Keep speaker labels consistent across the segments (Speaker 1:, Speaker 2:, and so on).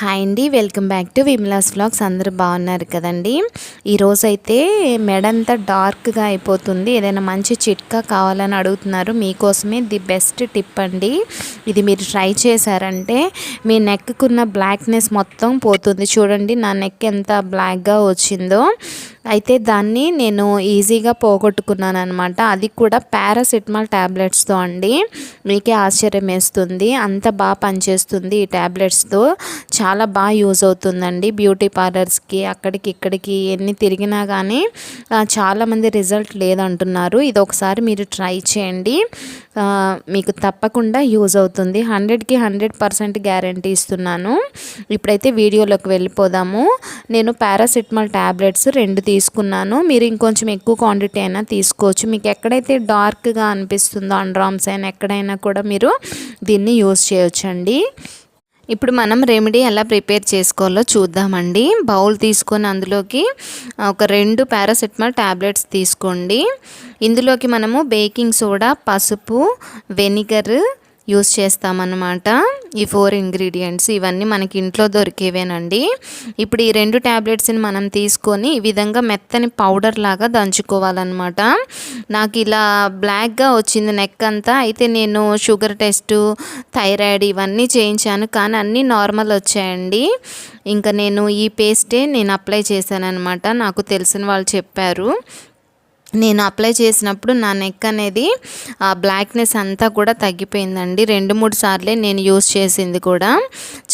Speaker 1: Hi అండి welcome back to Vimla's vlogs. అందరూ బాగున్నారు కదండి? ఈరోజు అయితే మెడంతా డార్క్గా అయిపోతుంది. ఏదైనా మంచి చిట్కా కావాలని అడుగుతున్నారు. మీకోసమే ది బెస్ట్ టిప్ అండి. ఇది మీరు ట్రై చేశారంటే మీ నెక్కున్న బ్లాక్నెస్ మొత్తం పోతుంది. చూడండి నా నెక్ ఎంత బ్లాక్గా వచ్చిందో. అయితే దాన్ని నేను ఈజీగా పోగొట్టుకున్నాను అనమాట అది కూడా పారాసిటమాల్ ట్యాబ్లెట్స్తో అండి. మీకే ఆశ్చర్యం వేస్తుంది. అంత బాగా పనిచేస్తుంది ఈ ట్యాబ్లెట్స్తో చాలా బాగా యూజ్ అవుతుందండి బ్యూటీ పార్లర్స్కి అక్కడికి ఇక్కడికి ఎన్ని తిరిగినా కానీ చాలామంది రిజల్ట్ లేదంటున్నారు. ఇది ఒకసారి మీరు ట్రై చేయండి. మీకు తప్పకుండా యూజ్ అవుతుంది. హండ్రెడ్కి హండ్రెడ్ పర్సెంట్ గ్యారంటీ ఇస్తున్నాను. ఇప్పుడైతే వీడియోలోకి వెళ్ళిపోదాము. నేను పారాసిటమాల్ ట్యాబ్లెట్స్ రెండు తీసుకున్నాను. మీరు ఇంకొంచెం ఎక్కువ క్వాంటిటీ అయినా తీసుకోవచ్చు. మీకు ఎక్కడైతే డార్క్గా అనిపిస్తుందో అండ్రామ్స్ అయినా ఎక్కడైనా కూడా మీరు దీన్ని యూస్ చేయొచ్చండి. ఇప్పుడు మనం రెమెడీ ఎలా ప్రిపేర్ చేసుకోవాలో చూద్దామండి. బౌల్ తీసుకొని అందులోకి ఒక రెండు పారాసెటమాల్ ట్యాబ్లెట్స్ తీసుకోండి. ఇందులోకి మనము బేకింగ్ సోడా పసుపు వెనిగర్ యూస్ చేస్తామన్నమాట. ఈ ఫోర్ ఇంగ్రీడియంట్స్ ఇవన్నీ మనకి ఇంట్లో దొరికేవేనండి. ఇప్పుడు ఈ రెండు ట్యాబ్లెట్స్ని మనం తీసుకొని ఈ విధంగా మెత్తని పౌడర్ లాగా దంచుకోవాలన్నమాట. నాకు ఇలా బ్లాక్గా వచ్చింది నెక్ అంతా. అయితే నేను షుగర్ టెస్ట్ థైరాయిడ్ ఇవన్నీ చేయించాను. కానీ అన్నీ నార్మల్ వచ్చాయండి. ఇంకా నేను ఈ పేస్టే నేను అప్లై చేశాను అనమాట నాకు తెలిసిన వాళ్ళు చెప్పారు. నేను అప్లై చేసినప్పుడు నా నెక్ అనేది బ్లాక్నెస్ అంతా కూడా తగ్గిపోయిందండి. రెండు మూడు సార్లే నేను యూస్ చేసింది కూడా.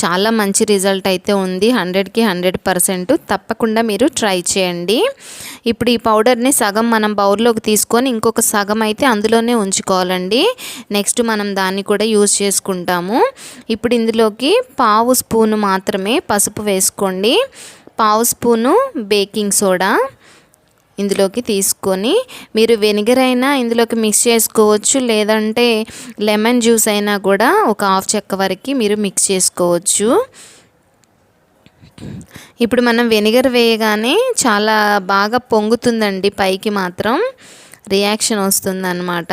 Speaker 1: చాలా మంచి రిజల్ట్ అయితే ఉంది. హండ్రెడ్కి హండ్రెడ్ పర్సెంట్ తప్పకుండా మీరు ట్రై చేయండి. ఇప్పుడు ఈ పౌడర్ని సగం మనం బౌల్లోకి తీసుకొని ఇంకొక సగం అయితే అందులోనే ఉంచుకోవాలండి. నెక్స్ట్ మనం దాన్ని కూడా యూజ్ చేసుకుంటాము. ఇప్పుడు ఇందులోకి పావు స్పూను మాత్రమే పసుపు వేసుకోండి. పావు స్పూను బేకింగ్ సోడా. ఇందులోకి తీసుకొని మీరు వెనిగర్ అయినా ఇందులోకి మిక్స్ చేసుకోవచ్చు. లేదంటే లెమన్ జ్యూస్ అయినా కూడా ఒక హాఫ్ చెక్క వరకు మీరు మిక్స్ చేసుకోవచ్చు. ఇప్పుడు మనం వెనిగర్ వేయగానే చాలా బాగా పొంగుతుందండి. పైకి మాత్రం రియాక్షన్ వస్తుందన్నమాట.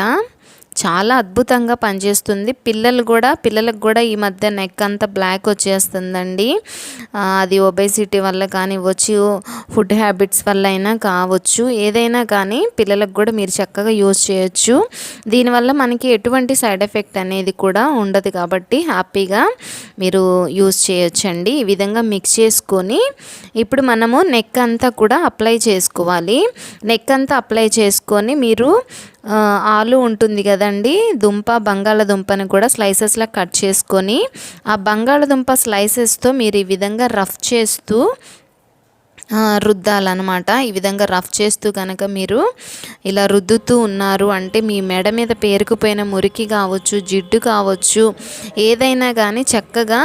Speaker 1: చాలా అద్భుతంగా పనిచేస్తుంది. పిల్లలు కూడా పిల్లలకు కూడా ఈ మధ్య నెక్ అంతా బ్లాక్ వచ్చేస్తుందండి. అది ఒబేసిటీ వల్ల కానివ్వచ్చు ఫుడ్ హ్యాబిట్స్ వల్ల అయినా కావచ్చు. ఏదైనా కానీ పిల్లలకు కూడా మీరు చక్కగా యూజ్ చేయొచ్చు. దీనివల్ల మనకి ఎటువంటి సైడ్ ఎఫెక్ట్ అనేది కూడా ఉండదు కాబట్టి హ్యాపీగా మీరు యూజ్ చేయొచ్చండి. ఈ విధంగా మిక్స్ చేసుకొని ఇప్పుడు మనము నెక్ అంతా కూడా అప్లై చేసుకోవాలి. నెక్ అంతా అప్లై చేసుకొని మీరు ఆలు ఉంటుంది కదండి. దుంప బంగాళదుంపని కూడా స్లైసెస్లా కట్ చేసుకొని ఆ బంగాళదుంప స్లైసెస్తో మీరు ఈ విధంగా రఫ్ చేస్తూ రుద్దాలన్నమాట. ఈ విధంగా రఫ్ చేస్తూ కనుక మీరు ఇలా రుద్దుతూ ఉన్నారు అంటే మీ మెడ మీద పేరుకుపోయిన మురికి కావచ్చు జిడ్డు కావచ్చు ఏదైనా కానీ చక్కగా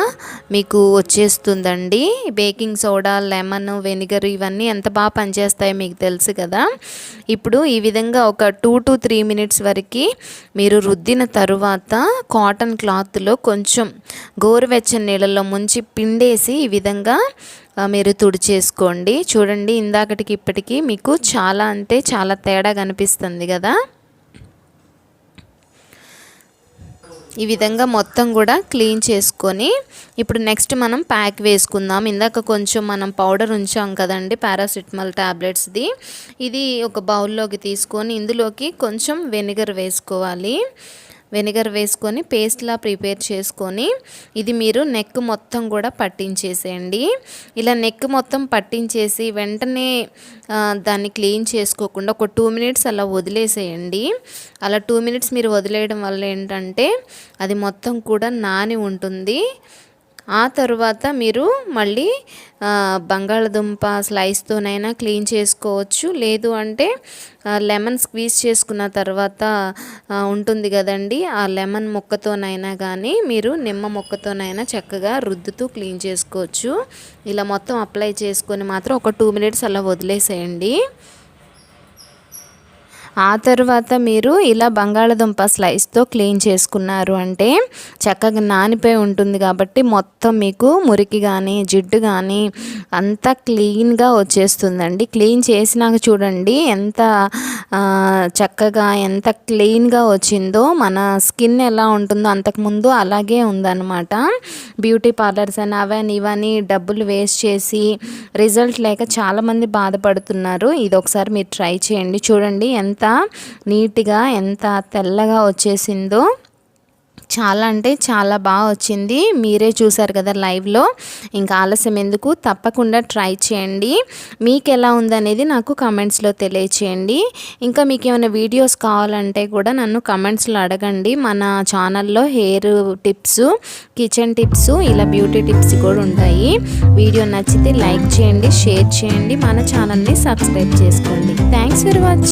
Speaker 1: మీకు వచ్చేస్తుందండి. బేకింగ్ సోడా లెమన్ వెనిగర్ ఇవన్నీ ఎంత బాగా పనిచేస్తాయో మీకు తెలుసు కదా. ఇప్పుడు ఈ విధంగా ఒక టూ టు త్రీ మినిట్స్ వరకు మీరు రుద్దిన తరువాత కాటన్ క్లాత్లో కొంచెం గోరువెచ్చని నీళ్ళలో ముంచి పిండేసి ఈ విధంగా మీరు తుడిచేసుకోండి. చూడండి ఇందాకటికి ఇప్పటికీ మీకు చాలా అంటే చాలా తేడా కనిపిస్తుంది కదా. ఈ విధంగా మొత్తం కూడా క్లీన్ చేసుకొని ఇప్పుడు నెక్స్ట్ మనం ప్యాక్ వేసుకుందాం. ఇందాక కొంచెం మనం పౌడర్ ఉంచాం కదండి పారాసిటమాల్ ట్యాబ్లెట్స్ది ఇది ఒక బౌల్లోకి తీసుకొని ఇందులోకి కొంచెం వెనిగర్ వేసుకోవాలి. వెనిగర్ వేసుకొని పేస్ట్లా ప్రిపేర్ చేసుకొని ఇది మీరు నెక్ మొత్తం కూడా పట్టించేసేయండి. ఇలా నెక్ మొత్తం పట్టించేసి వెంటనే దాన్ని క్లీన్ చేసుకోకుండా ఒక టూ మినిట్స్ అలా వదిలేసేయండి. అలా టూ మినిట్స్ మీరు వదిలేయడం వల్ల ఏంటంటే అది మొత్తం కూడా నాని ఉంటుంది. ఆ తర్వాత మీరు మళ్ళీ బంగాళదుంప స్లైస్తోనైనా క్లీన్ చేసుకోవచ్చు. లేదు అంటే లెమన్ స్క్వీజ్ చేసుకున్న తర్వాత ఉంటుంది కదండి ఆ లెమన్ మొక్కతోనైనా కానీ మీరు నిమ్మ మొక్కతోనైనా చక్కగా రుద్దుతూ క్లీన్ చేసుకోవచ్చు. ఇలా మొత్తం అప్లై చేసుకొని మాత్రం ఒక టూ మినిట్స్ అలా వదిలేసేయండి. ఆ తర్వాత మీరు ఇలా బంగాళదుంప స్లైస్తో క్లీన్ చేసుకున్నారు అంటే చక్కగా నానిపోయి ఉంటుంది కాబట్టి మొత్తం మీకు మురికి కానీ జిడ్డు కానీ అంతా క్లీన్గా వచ్చేస్తుందండి. క్లీన్ చేసినాక చూడండి ఎంత చక్కగా ఎంత క్లీన్గా వచ్చిందో. మన స్కిన్ ఎలా ఉంటుందో అంతకుముందు అలాగే ఉందన్నమాట. బ్యూటీ పార్లర్స్ అని అవని ఇవని డబ్బులు వేస్ట్ చేసి రిజల్ట్ లేక చాలామంది బాధపడుతున్నారు. ఇది ఒకసారి మీరు ట్రై చేయండి. చూడండి ఎంత నీట్గా ఎంత తెల్లగా వచ్చేసిందో చాలా అంటే చాలా బాగా వచ్చింది. మీరే చూసారు కదా లైవ్లో. ఇంకా ఆలస్యం ఎందుకు? తప్పకుండా ట్రై చేయండి. మీకు ఎలా ఉందనేది నాకు కమెంట్స్లో తెలియచేయండి. ఇంకా మీకు ఏమైనా వీడియోస్ కావాలంటే కూడా నన్ను కమెంట్స్లో అడగండి. మన ఛానల్లో హెయిర్ టిప్స్ కిచెన్ టిప్స్ ఇలా బ్యూటీ టిప్స్ కూడా ఉంటాయి. వీడియో నచ్చితే లైక్ చేయండి షేర్ చేయండి. మన ఛానల్ని సబ్స్క్రైబ్ చేసుకోండి. Thanks for watching